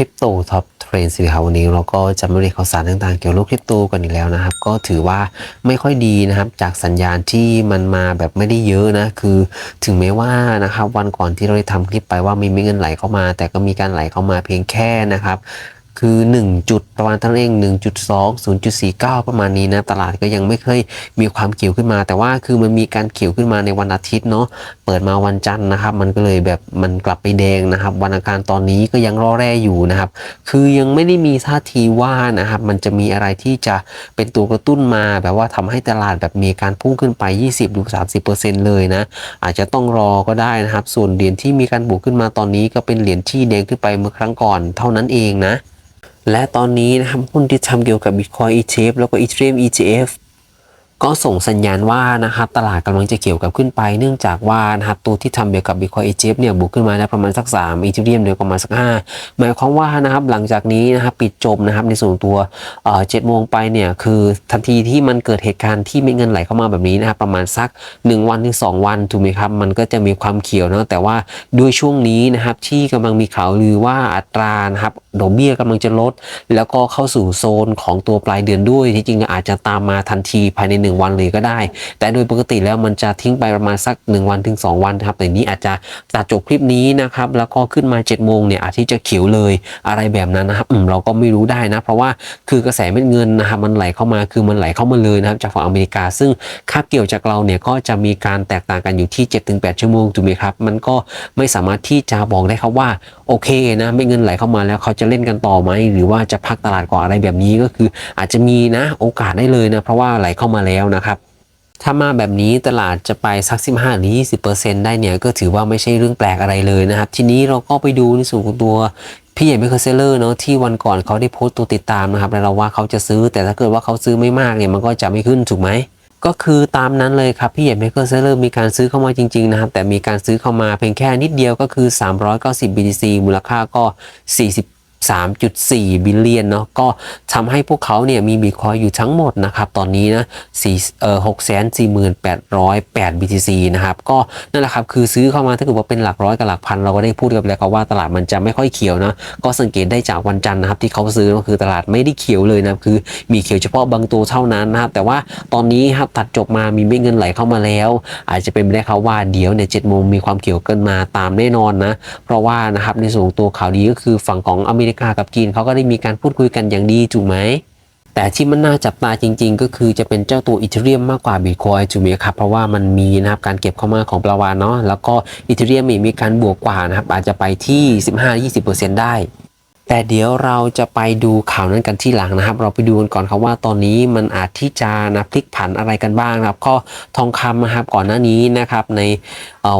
ริปโตท็อปเทรนสิครับวันนี้เราก็จะมาเรียนข่าวสารต่างๆ เกี่ยวกับคริปโตกันอีกแล้วนะครับ ก็ถือว่าไม่ค่อยดีนะครับ จากสัญญาณที่มันมาแบบไม่ได้เยอะนะ คือถึงแม้ว่านะครับวันก่อนที่เราได้ทำคลิปไปว่ามีเงินไหลเข้ามา แต่ก็มีการไหลเข้ามาเพียงแค่นะครับ คือ 1 จุดประมาณเท่านั้นเอง 1.2 0.49 ประมาณนี้นะตลาดก็ยังไม่เคยมีความเขียวขึ้นมา แต่ว่าคือมันมีการเขียวขึ้นมาในวันอาทิตย์เนาะเปิดมาวันจันทร์นะครับ มันก็เลยแบบมันกลับไปแดงนะครับ วันอังคารตอนนี้ก็ยังรอแร่อยู่นะครับ คือยังไม่ได้มีท่าทีว่านะครับมันจะมีอะไรที่จะเป็นตัวกระตุ้นมา แบบว่าทำให้ตลาดแบบมีการพุ่งขึ้นไป 20ดู30%เลยนะ อาจจะต้องรอก็ได้นะครับ ส่วนเหรียญที่มีการบวกขึ้นมาตอนนี้ก็เป็นเหรียญที่แดงขึ้นไปเมื่อครั้งก่อนเท่านั้นเองนะ และตอนนี้นะครับหุ้นที่ทำเกี่ยวกับ Bitcoin ETF แล้วก็ Ethereum ETF ก็ส่งสัญญาณว่านะครับตลาดกำลังจะเกี่ยวกับขึ้นไป เนื่องจากว่านะครับตัวที่ทำเกี่ยวกับ Bitcoin ETF เนี่ยบวกขึ้นมาได้ประมาณสัก3 Ethereum เดียวประมาณสัก 5 หมายความว่านะครับหลังจากนี้นะครับปิดจบนะครับในส่วนตัวเอ่อ7โมงไปเนี่ยคือทันทีที่มันเกิดเหตุการณ์ที่มีเงินไหลเข้ามาแบบนี้นะครับประมาณสัก 1 วันถึง2วันถูกไหมครับมันก็จะมีความเขียวนะแต่ว่าด้วยช่วงนี้นะครับที่กำลังมีข่าวลือว่าอัตรานะครับดอกเบี้ยกำลังจะลด แล้วก็เข้าสู่โซนของตัวปลายเดือนด้วยที่จริงอาจจะตามมาทันทีภายใน1 วันเลยก็ได้ แต่โดยปกติแล้วมันจะทิ้งไปประมาณสัก 1 วันถึง 2 วันครับแต่นี้อาจจะตัดจบคลิปนี้นะครับแล้วก็ขึ้นมา7โมงเนี่ยอาจที่จะเขียวเลยอะไรแบบนั้นนะครับอืมเราก็ไม่รู้ได้นะเพราะว่าคือกระแสเม็ดเงินนะครับมันไหลเข้ามาคือมันไหลเข้ามาเลยนะครับจากฝั่งอเมริกา ซึ่งคาเกี่ยวจากเราเนี่ยก็จะมีการแตกต่างกันอยู่ที่ 7-8 ชั่วโมงถูกไหมครับมันก็ไม่สามารถที่จะบอกได้ครับว่า โอเคนะไม่เงินไหลเข้ามาแล้วเขาจะเล่นกันต่อไหมหรือว่าจะพักตลาดก่อนอะไรแบบนี้ก็คือ อาจจะมีนะโอกาสได้เลยนะเพราะว่าไหลเข้ามาแล้วนะครับถ้ามาแบบนี้ตลาดจะไปสัก 15หรือ20%ได้เนี่ย ก็ถือว่าไม่ใช่เรื่องแปลกอะไรเลยนะครับ ทีนี้เราก็ไปดูในส่วนของตัวพี่ใหญ่เบเกอร์เซลเลอร์เนาะที่วันก่อนเขาได้โพสต์ตัวติดตามนะครับ แล้วเราว่าเขาจะซื้อแต่ถ้าเกิดว่าเขาซื้อไม่มากเนี่ยมันก็จะไม่ขึ้นถูกไหม ก็คือตามนั้นเลยครับพี่ใหญ่เบเกอร์เซลเลอร์มีการซื้อเข้ามาจริงๆนะครับ แต่มีการซื้อเข้ามาเพียงแค่นิดเดียวก็คือ 390 BTC มูลค่าก็ 40 3.4 บิลเลียนเนาะก็ทำให้พวกเขาเนี่ยมีบิตคอยอยู่ทั้งหมดนะครับ ตอนนี้นะ4เอ่อ648,808 BTC นะครับ ก็นั่นแหละครับ คือซื้อเข้ามาถ้าเกิดว่าเป็นหลักร้อยกับหลักพัน เราก็ได้พูดกันแล้วครับว่าตลาดมันจะไม่ค่อยเขียวนะ ก็สังเกตได้จากวันจันทร์นะครับ ที่เขาซื้อก็คือตลาดไม่ได้เขียวเลยนะคือมีเขียวเฉพาะบางตัวเท่านั้นนะครับ แต่ว่าตอนนี้ครับตัดจบมามีเม็ดเงินไหลเข้ามาแล้ว อาจจะเป็นไปได้ครับว่าเดี๋ยวเนี่ยเจ็ดโมงมีความเขียวเกินมาตามแน่นอนนะเพราะว่านะครับในส่วนตัวข่าวดีก็คือฝั่งของอเมริกากับจีนเขาก็ได้มีการพูดคุยกันอย่างดีถูกไหมแต่ที่มันน่าจับตาจริง ๆ ก็คือจะเป็นเจ้าตัวอีเทเรียมมากกว่าบิตคอยถูกไหมครับเพราะว่ามันมีนะครับการเก็บเข้ามาของปลาวานเนาะแล้วก็อีเทเรียมมีการบวกกว่านะครับอาจจะไปที่ 15-20%ได้ แต่เดี๋ยวเราจะไปดูข่าวนั้นกันที่หลังนะครับ เราไปดูกันก่อนครับว่าตอนนี้มันอาจที่จะนะพลิกผันอะไรกันบ้างนะครับ ก็ทองคำนะครับก่อนหน้านี้นะครับใน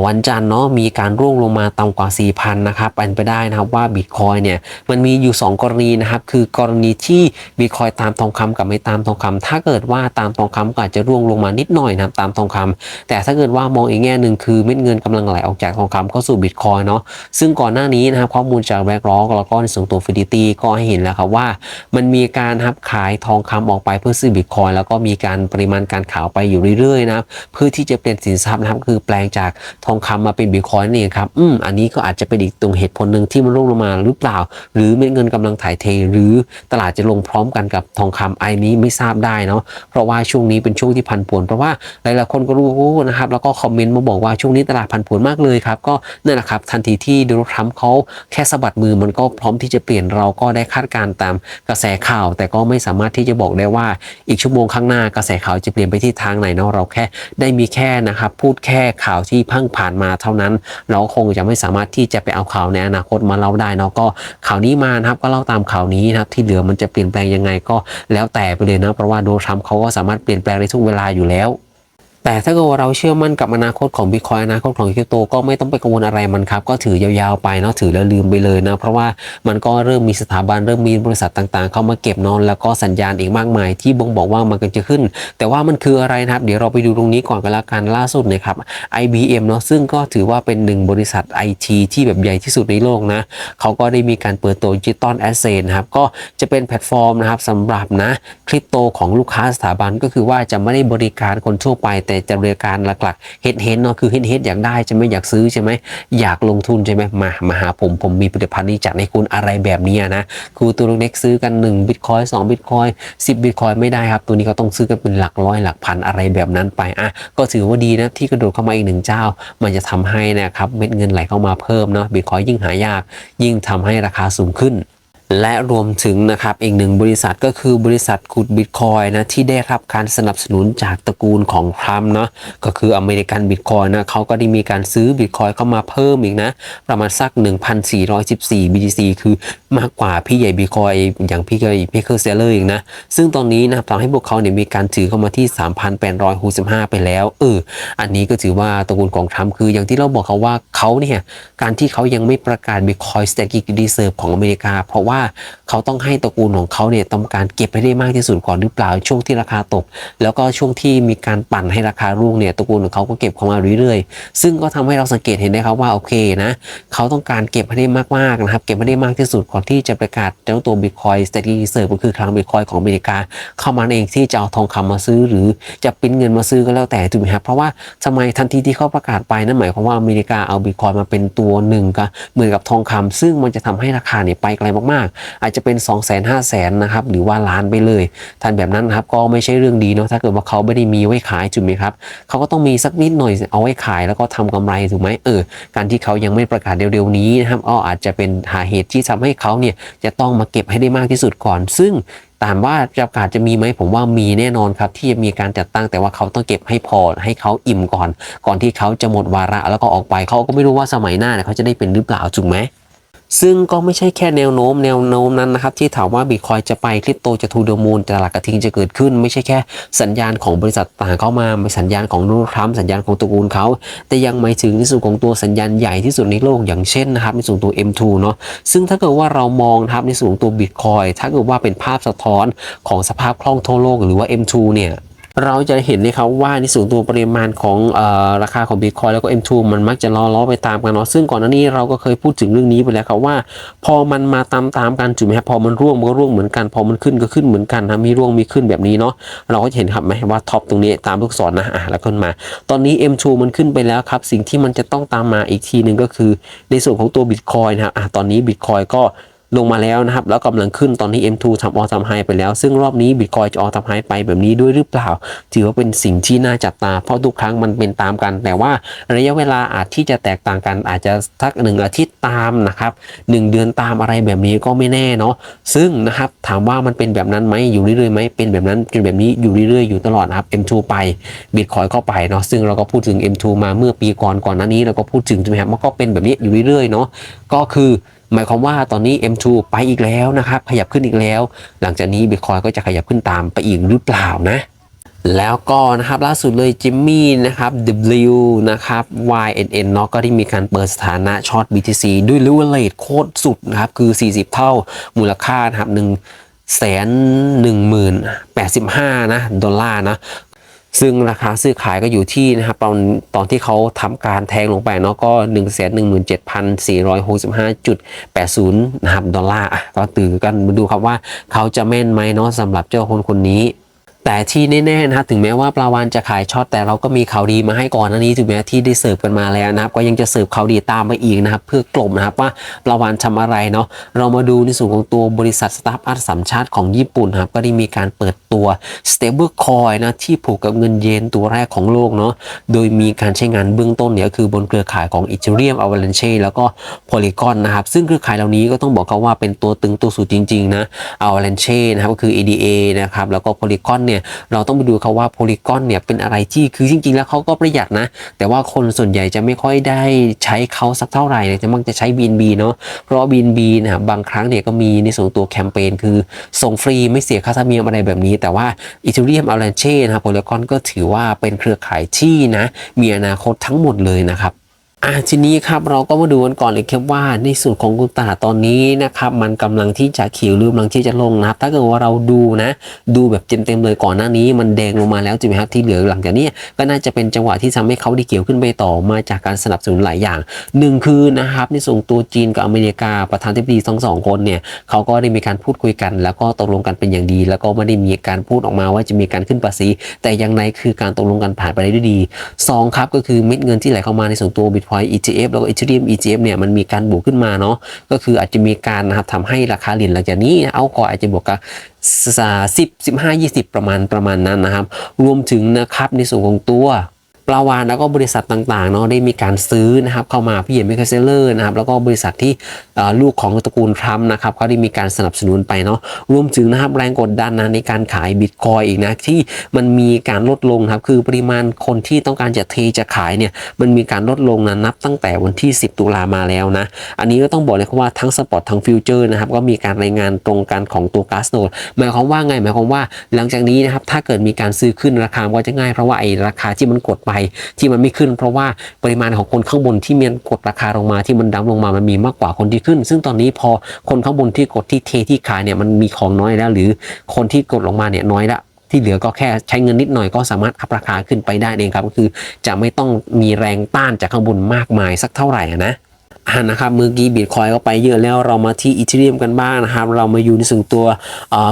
วันจันทร์เนาะมีการร่วงลงมาต่ำกว่า 4,000นะครับเป็นไปได้นะครับว่าบิตคอยเนี่ยมันมีอยู่ 2 กรณีนะครับ คือกรณีที่บิตคอยตามทองคำกับไม่ตามทองคำถ้าเกิดว่าตามทองคำก็อาจจะร่วงลงมานิดหน่อยนะครับตามทองคำแต่ถ้าเกิดว่ามองอีกแง่หนึ่งคือเม็ดเงินกำลังไหลออกจากทองคำเข้าสู่บิตคอยเนาะซึ่งก่อนหน้านี้นะครับข้อมูลจากแบล็กร็อกแล้วก็ในส่วนตัวฟิดิตี้ก็ให้เห็นแล้วครับว่า มันมีการครับขายทองคำออกไปเพื่อซื้อบิตคอยแล้วก็มีการปริมาณการขายไปอยู่เรื่อยๆนะเพื่อที่จะเปลี่ยนสินทรัพย์นะครับคือแปลงจากทองคำมาเป็นบิตคอยนั่ครับอืมอันนี้ก็อาจจะเป็นอีกตรงเหตุผลหนึ่งที่มันร่วงลงมาหรือเปล่า หรือเม็ดเงินกำลังถ่ายเท หรือตลาดจะลงพร้อมกันกับทองคำไอ้นี้ไม่ทราบได้เนาะเพราะว่าช่วงนี้เป็นช่วงที่พันผวนเพราะว่าหลายๆคนก็รู้นะครับแล้วก็คอมเมนต์มาบอกว่าช่วงนี้ตลาดพันผวนมากเลยครับก็นั่นแหละครับทันทีที่โดนัลด์ทรัมป์เขาแค่สะบัดมือมันก็พร้อมที่จะเปลี่ยนเราก็ได้คาดการณ์ตามกระแสข่าว แต่ก็ไม่สามารถที่จะบอกได้ว่าอีกชั่วโมงข้างหน้ากระแสข่าวจะเปลี่ยนไปที่ทางไหนเนาะเราแค่ได้มีแค่นะครับพูดแค่ข่าวที่เพิ่งผ่านมาเท่านั้น เราคงจะไม่สามารถที่จะไปเอาข่าวในอนาคตมาเล่าได้เนาะก็ข่าวนี้มานะครับก็เล่าตามข่าวนี้นะครับที่เหลือมันจะเปลี่ยนแปลงยังไงก็แล้วแต่ไปเลยนะเพราะว่าโดนัลด์ทรัมป์เขาก็สามารถเปลี่ยนแปลงได้ทุกเวลาอยู่แล้ว แต่ถ้าเกิดว่าเราเชื่อมั่นกับอนาคตของบิตคอยอนาคตของคริปโตก็ไม่ต้องไปกังวลอะไรมันครับ ก็ถือยาวๆไปเนาะถือแล้วลืมไปเลยนะ เพราะว่ามันก็เริ่มมีสถาบันเริ่มมีบริษัทต่างๆ เข้ามาเก็บนอน แล้วก็สัญญาณอีกมากมาย ที่บ่งบอกว่ามันก็จะขึ้น แต่ว่ามันคืออะไรนะครับ เดี๋ยวเราไปดูตรงนี้ก่อนกันละกันล่าสุดเนะครับ IBM เนาะซึ่งก็ถือว่าเป็นหนึ่งบริษัท IT ที่แบบใหญ่ที่สุดในโลกนะเขาก็ได้มีการเปิดตัวดิจิตอลแอสเซทนะครับก็จะเป็นแพลตฟอร์มนะครับสำหรับนะคริปโตของลูกค้าสถาบันก็คือว่าจะไม่ได้บริการคนทั่วไปแต่จะบริการหลักๆเฮ็ดเห็นเนาะคือเฮ็ดเฮ็ดอยากได้ใช่ไหมอยากซื้อใช่ไหมอยากลงทุนใช่ไหมมามาหาผมผมมีผลิตภัณฑ์นี้จัดให้คุณอะไรแบบนี้นะคือตัวเล็กซื้อกัน1บิตคอย2บิตคอย10บิตคอยไม่ได้ครับตัวนี้ก็ต้องซื้อกันเป็นหลักร้อยหลักพันอะไรแบบนั้นไปอะก็ถือว่าดีนะที่กระโดดเข้ามาอีกหนึ่งเจ้า มันจะทำให้นะครับเม็ดเงินไหลเข้ามาเพิ่มเนาะบิตคอยยิ่งหายาก ยิ่งทำให้ราคาสูงขึ้น และรวมถึงนะครับอีกหนึ่งบริษัทก็คือบริษัทขุดบิตคอยนะที่ได้รับการสนับสนุนจากตระกูลของทรัมป์เนาะก็คืออเมริกันบิตคอยนะเขาก็ได้มีการซื้อบิตคอยเข้ามาเพิ่มอีกนะ ประมาณสัก 1,414 BTC คือมากกว่าพี่ใหญ่บิตคอยอย่างพี่ใหญ่พี่เคอร์เซเลอร์อีกนะ ซึ่งตอนนี้นะครับทำให้พวกเขาเนี่ยมีการถือเข้ามาที่ 3,865 ไปแล้วเอออันนี้ก็ถือว่าตระกูลของทรัมป์คืออย่างที่เราบอกเขาว่าเขาเนี่ยการที่เขายังไม่ประกาศ Bitcoin Staking Reserve ของอเมริกา เพราะว่าเขาต้องให้ตระกูลของเขาเนี่ยต้องการเก็บให้ได้มากที่สุดก่อนหรือเปล่าช่วงที่ราคาตก แล้วก็ช่วงที่มีการปั่นให้ราคาร่วงเนี่ยตระกูลของเขาก็เก็บเข้ามาเรื่อยๆ ซึ่งก็ทำให้เราสังเกตเห็นได้ครับว่าโอเคนะเขาต้องการเก็บให้ได้มากๆนะครับเก็บให้ได้มากที่สุดก่อนที่จะประกาศเจ้าตัว Bitcoin Staking Reserve ก็คือคลัง Bitcoin ของอเมริกา เข้ามาเองที่จะเอาทองคำมาซื้อ หรือจะปิ้นเงินมาซื้อก็แล้วแต่ถูกไหมครับเพราะว่าทำไมทันทีที่เขาประกาศไปนั่นหมายความว่าอเมริกาเอาบิตคอยมาเป็นตัวหนึ่งก็เหมือนกับทองคำซึ่งมันจะทำให้ราคาเนี่ยไปไกลมากอาจจะเป็น 2 0 0 0 0 0 5 0 0 0 0นะครับหรือว่าล้านไปเลยทันแบบนั้นครับก็ไม่ใช่เรื่องดีเนาะถ้าเกิดว่าเขาไม่ได้มีไว้ขายถูกไหมครับเขาก็ต้องมีสักนิดหน่อยเอาไว้ขายแล้วก็ทำกำไรถูกไหมเออการที่เขายังไม่ประกาศเร็วๆนี้นะครับก็ออาจจะเป็นหาเหตุที่ทำให้เขาเนี่ยจะต้องมาเก็บให้ได้มากที่สุดก่อน ซึ่งถามว่าประกาศจะมีไหมผมว่ามีแน่นอนครับ ที่จะมีการจัดตั้งแต่ว่าเขาต้องเก็บให้พอให้เขาอิ่มก่อน ก่อนที่เขาจะหมดวาระแล้วก็ออกไปเขาก็ไม่รู้ว่าสมัยหน้าเนี่ยเขาจะได้เป็นหรือเปล่าถูกไหม ซึ่งก็ไม่ใช่แค่แนวโน้มแนวโน้มนั้นนะครับ ที่ถามว่าบิตคอยจะไปคริปโตจะทูเดมูลตลาดกระทิงจะเกิดขึ้น ไม่ใช่แค่สัญญาณของบริษัทต่างเข้ามาไม่สัญญาณของนัลด์ทรัมสัญญาณของตระกูลเขา แต่ยังหมายถึงในส่วนของตัวสัญญาณใหญ่ที่สุดในโลกอย่างเช่นนะครับในส่วนตัว M2 เนาะซึ่งถ้าเกิดว่าเรามองนะครับในส่วนตัวบิตคอยถ้าเกิดว่าเป็นภาพสะท้อนของสภาพคล่องทั่วโลกหรือว่า M2 เนี่ย เราจะเห็นเลยครับว่าในส่วนตัวปริมาณของออราคาของ Bitcoin แล้วก็ M2 มันมักจะล้อล้อไปตามกันเนาะซึ่งก่อนหน้านี้เราก็เคยพูดถึงเรื่องนี้ไปแล้วครับว่า พอมันมาตามตามกันถูกไหมครับพอมันร่วงมันก็ร่วงเหมือนกัน พอมันขึ้นก็ขึ้นเหมือนกันนะมีร่วงมีขึ้นแบบนี้เนาะเราก็จะเห็นครับไหมว่าท็อปตรงนี้ตามลูกศรนะอะแล้วขึ้นมา ตอนนี้ M2 มันขึ้นไปแล้วครับสิ่งที่มันจะต้องตามมาอีกทีหนึ่งก็คือ ในส่วนของตัว Bitcoin นะครับอะตอนนี้ Bitcoin ก็ ลงมาแล้วนะครับ แล้วกำลังขึ้นตอนนี้ M2 ทำออทำไฮไปแล้ว ซึ่งรอบนี้ Bitcoin จะออทำไฮไปแบบนี้ด้วยหรือเปล่า ถือว่าเป็นสิ่งที่น่าจับตา เพราะทุกครั้งมันเป็นตามกัน แต่ว่าระยะเวลาอาจที่จะแตกต่างกัน อาจจะทักหนึ่งอาทิตย์ตามนะครับหนึ่งเดือนตามอะไรแบบนี้ก็ไม่แน่เนาะ ซึ่งนะครับถามว่ามันเป็นแบบนั้นไหมอยู่เรื่อยๆไหมเป็นแบบนั้นเป็นแบบนี้อยู่เรื่อยๆอยู่ตลอดนะครับ M2 ไป Bitcoin ก็ไปเนาะ ซึ่งเราก็พูดถึง M2 มาเมื่อปีก่อนก่อนหน้านี้เราก็พูดถึงใช่ไหมครับ มันก็เป็นแบบนี้อยู่เรื่อยๆเนาะ ก็คือ หมายความว่าตอนนี้ M2 ไปอีกแล้วนะครับขยับขึ้นอีกแล้ว หลังจากนี้ Bitcoin ก็จะขยับขึ้นตามไปอีกหรือเปล่านะแล้วก็นะครับล่าสุดเลยจิมมี่นะครับ W นะครับ YNN เนาะก็ได้มีการเปิดสถานะช็อต BTC ด้วยลิเวอเรตโคตรสุดนะครับ คือ 40 เท่ามูลค่านะครับ1แสนหนึ่งหมื่นแปดสิบห้านะ ดอลลาร์นะ ซึ่งราคาซื้อขายก็อยู่ที่นะครับตอนตอนที่เขาทำการแทงลงไปเนาะก็ 1 1 7 4 6 5 8 0นะครับดอลลาร์ก็ตื่นกันมาดูครับว่าเขาจะแม่นไหมเนาะสำหรับเจ้าคนคนนี้ แต่ที่แน่ๆนะครับถึงแม้ว่าปลาวานจะขายช็อตแต่เราก็มีข่าวดีมาให้ก่อนหน้านี้ถึงแม้ที่ได้เสิร์ฟกันมาแล้วนะครับก็ยังจะเสิร์ฟข่าวดีตามไปอีกนะครับเพื่อกลบนะครับว่าปลาวานทำอะไรเนาะเรามาดูในส่วนของตัวบริษัทสตาร์ทอัพสัมชาติของญี่ปุ่นครับก็ได้มีการเปิดตัว stable coin นะที่ผูกกับเงินเยนตัวแรกของโลกเนาะโดยมีการใช้งานเบื้องต้นเนี่ยคือบนเครือข่ายของ Ethereum Avalanche แล้วก็ Polygon นะครับซึ่งเครือข่ายเหล่านี้ก็ต้องบอกเขาว่าเป็นตัวตึงตัวสุดจริงๆนะ Avalanche นะครับก็คือ ADA นะครับแล้วก็ Polygon เนี่ยเราต้องไปดูเขาว่า Polygon เนี่ยเป็นอะไรที่คือจริง ๆ แล้วเขาก็ประหยัดนะ แต่ว่าคนส่วนใหญ่จะไม่ค่อยได้ใช้เขาสักเท่าไหร่เลยจะมักจะใช้ BNB เนาะเพราะ BNB นะบางครั้งเนี่ยก็มีในส่วนตัวแคมเปญคือส่งฟรีไม่เสียค่าธรรมเนียมอะไรแบบนี้ แต่ว่า Ethereum Avalanche นะครับ Polygon ก็ถือว่าเป็นเครือข่ายที่นะมีอนาคตทั้งหมดเลยนะครับ อะทีนี้ครับเราก็มาดูกันก่อนเลยครับว่าในส่วนของคุณตาตอนนี้นะครับมันกำลังที่จะเขียวหรือกำลังที่จะลงนะครับ ถ้าเกิดว่าเราดูนะดูแบบเต็มๆเลยก่อนหน้านี้ มันแดงลงมาแล้วใช่ไหมครับที่เหลือหลังจากนี้ก็น่าจะเป็นจังหวะที่ทำให้เขาได้เขียวขึ้นไปต่อมาจากการสนับสนุนหลายอย่างหนึ่งคือนะครับในส่วนตัวจีนกับอเมริกาประธานธิบดีทั้งสองคนเนี่ยเขาก็ได้มีการพูดคุยกัน แล้วก็ตกลงกันเป็นอย่างดี แล้วก็ไม่ได้มีการพูดออกมาว่าจะมีการขึ้นภาษีแต่อย่างไรคือการตกลงกันผ่านไปได้ด้วยดีสองครับก็คือเม็ดเงินที่ไหลเข้ามาในส่วนตัว Bitcoin ETF แล้วก็ Ethereum ETF เนี่ยมันมีการบวกขึ้นมาเนาะก็คืออาจจะมีการนะครับทำให้ราคาเหรียญหลังจากนี้เอาก็อาจจะบวกกับสิบสิบห้ายี่สิบประมาณประมาณนั้นนะครับ รวมถึงนะครับในส่วนของตัว ปลาวานแล้วก็บริษัทต่างๆเนาะได้มีการซื้อนะครับเข้ามาพี่เห็นมิคเซเลอร์นะครับแล้วก็บริษัทที่ลูกของตระกูลทรัมป์นะครับเขาได้มีการสนับสนุนไปเนาะรวมถึงนะครับแรงกดดันนะในการขายบิตคอยอีกนะที่มันมีการลดลงครับคือปริมาณคนที่ต้องการจะเทจะขายเนี่ยมันมีการลดลงนะนับตั้งแต่วันที่ 10 ตุลามาแล้วนะอันนี้ก็ต้องบอกเลยครับว่าทั้งสปอร์ตทั้งฟิวเจอร์นะครับก็มีการรายงานตรงกันของตัวกาซโนดหมายความว่าไงหมายความว่าหลังจากนี้นะครับถ้าเกิดมีการซื้อขึ้นราคาก็จะง่ายเพราะว่าไอ้ราคาที่มันกดไปที่มันไม่ขึ้น เพราะว่าปริมาณของคนข้างบนที่มีกดราคาลงมาที่มันดำลงมามันมีมากกว่าคนที่ขึ้น ซึ่งตอนนี้พอคนข้างบนที่กดที่เทที่ขายเนี่ยมันมีของน้อยแล้ว หรือคนที่กดลงมาเนี่ยน้อยละที่เหลือก็แค่ใช้เงินนิดหน่อยก็สามารถอัพราคาขึ้นไปได้เองครับก็คือจะไม่ต้องมีแรงต้านจากข้างบนมากมายสักเท่าไหร่นะ อ่านะครับเมื่อกี้บิตคอยก็ไปเยอะแล้วเรามาที่อีเทเรียมกันบ้างนะครับ เรามาอยู่ในส่วนตัว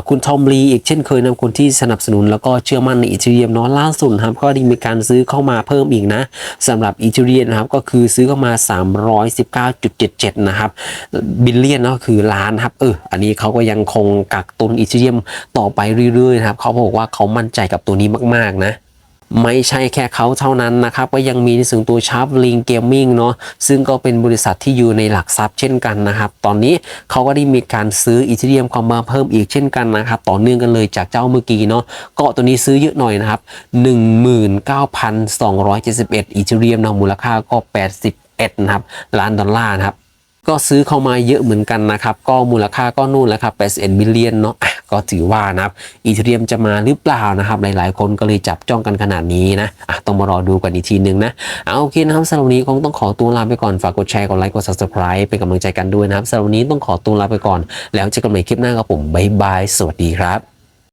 คุณทอมลีอีกเช่นเคยนะคนที่สนับสนุนแล้วก็เชื่อมั่นในอีเทเรียมเนาะล่าสุดครับ ก็ได้มีการซื้อเข้ามาเพิ่มอีกนะสำหรับอีเทเรียมนะครับก็คือซื้อเข้ามา 319.77 นะครับบิลเลียนเนาะคือล้านครับเอออันนี้เขาก็ยังคงกักตุนอีเทเรียมต่อไปเรื่อยๆนะครับเขาบอกว่าเขามั่นใจกับตัวนี้มากๆนะ ไม่ใช่แค่เขาเท่านั้นนะครับ ก็ยังมีในส่วนตัวชาร์ปลิงเกมมิ่งเนาะซึ่งก็เป็นบริษัทที่อยู่ในหลักทรัพย์เช่นกันนะครับ ตอนนี้เขาก็ได้มีการซื้ออีเทเรียมเข้ามาเพิ่มอีกเช่นกันนะครับ ต่อเนื่องกันเลยจากเจ้าเมื่อกี้เนาะก็ตัวนี้ซื้อเยอะหน่อยนะครับ 19,271 อีเทเรียมเนะมูลค่าก็ 81นะครับล้านดอลลาร์นะครับก็ซื้อเข้ามาเยอะเหมือนกันนะครับ ก็มูลค่าก็นู่นแล้วครับ81บิลเลียนเนาะ ก็ถือว่านะครับอีเทเรียมจะมาหรือเปล่านะครับ หลายๆ คนก็เลยจับจ้องกันขนาดนี้นะอะต้องมารอดูกันอีกทีนึงนะเอาโอเคนะครับสำหรับนี้คงต้องขอตัวลาไปก่อนฝากกดแชร์กดไลค์กด subscribe เป็นกำลังใจกันด้วยนะครับสำหรับนนี้ต้องขอตัวลาไปก่อน แล้วเจอกันใหม่คลิปหน้ากับผมบ๊ายบายสวัสดีครับ